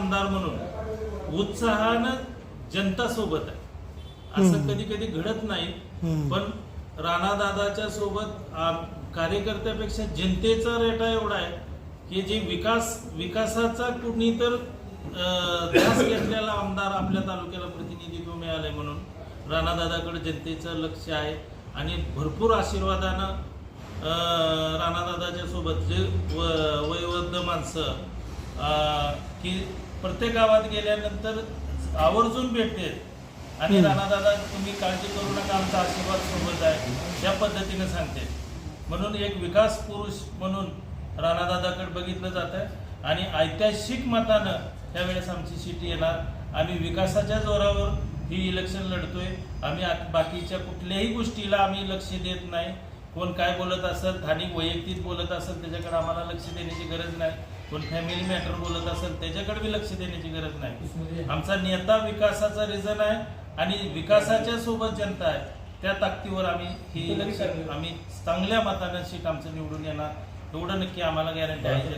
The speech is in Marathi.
आमदार म्हणून उत्साहानं जनता सोबत आहे. असं कधी कधी घडत नाही पण राणादादाच्या सोबत आ, कार्यकर्त्यापेक्षा जनतेचा रेटा एवढा आहे की जे विकास विकासाचा कुणी तर ध्यास घेतलेला आमदार आपल्या तालुक्याला प्रतिनिधित्व मिळालंय म्हणून राणादादाकडे जनतेचं लक्ष आहे आणि भरपूर आशीर्वादानं अ, राणादादाच्या सोबत जे वयोवृद्ध माणसं की प्रत्येक गावात गेल्यानंतर आवर्जून भेटते. आणि राणादादा तुम्ही काळजी करू नका आमचा आशीर्वाद सोबत आहे या पद्धतीने सांगते. म्हणून एक विकास पुरुष म्हणून राणादादाकडे बघितलं जात आहे. आणि ऐतिहासिक मतानं त्यावेळेस आमची सीट येणार. आम्ही विकासाच्या जोरावर ही इलेक्शन लढतोय. आम्ही बाकीच्या कुठल्याही गोष्टीला आम्ही लक्ष देत नाही. कोण काय बोलत असेल स्थानिक वैयक्तिक बोलत असेल त्याच्याकडे आम्हाला लक्ष देण्याची गरज नाही. कोण फॅमिली मॅटर बोलत असेल त्याच्याकडे बी लक्ष देण्याची गरज नाही. आमचा नेता विकासाचा रिझन आहे आणि विकासाच्या सोबत जनता आहे. त्या ताकदीवर आम्ही ही इलेक्शन आम्ही चांगल्या मतानं सीट आमचं निवडून येणार. एवढं नक्की आम्हाला गॅरंटी आहे.